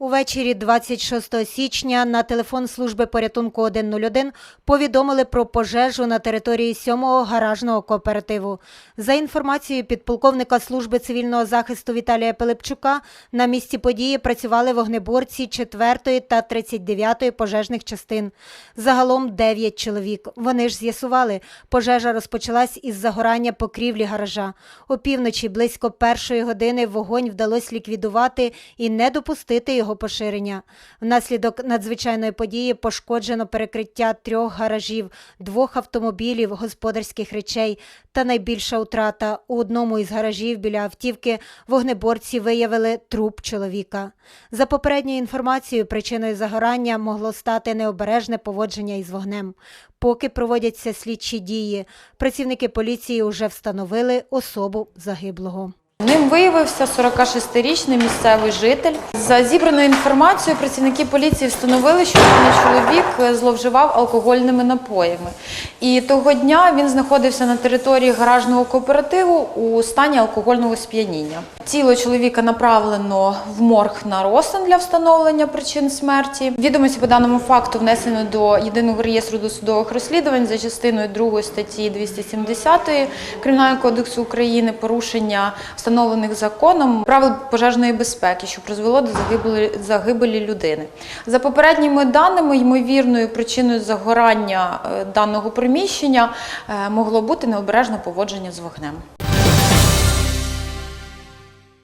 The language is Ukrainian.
Увечері 26 січня на телефон служби порятунку 101 повідомили про пожежу на території 7-го гаражного кооперативу. За інформацією підполковника служби цивільного захисту Віталія Пилипчука, на місці події працювали вогнеборці 4-ї та 39-ї пожежних частин. Загалом 9 чоловік. Вони ж з'ясували, пожежа розпочалась із загорання покрівлі гаража. Опівночі близько першої години вогонь вдалося ліквідувати і не допустити його поширення. Внаслідок надзвичайної події пошкоджено перекриття трьох гаражів, двох автомобілів, господарських речей та найбільша утрата. У одному із гаражів біля автівки вогнеборці виявили труп чоловіка. За попередньою інформацією, причиною загорання могло стати необережне поводження із вогнем. Поки проводяться слідчі дії, працівники поліції вже встановили особу загиблого. Ним виявився 46-річний місцевий житель. За зібраною інформацією, працівники поліції встановили, що чоловік зловживав алкогольними напоями. І того дня він знаходився на території гаражного кооперативу у стані алкогольного сп'яніння. Тіло чоловіка направлено в морг на розтин для встановлення причин смерті. Відомості по даному факту внесено до єдиного реєстру досудових розслідувань за частиною 2 статті 270 Кримінального кодексу України порушення встановлених законом правил пожежної безпеки, що призвело до загибелі, загибелі людини. За попередніми даними, ймовірною причиною загорання е, даного приміщення е, могло бути необережне поводження з вогнем.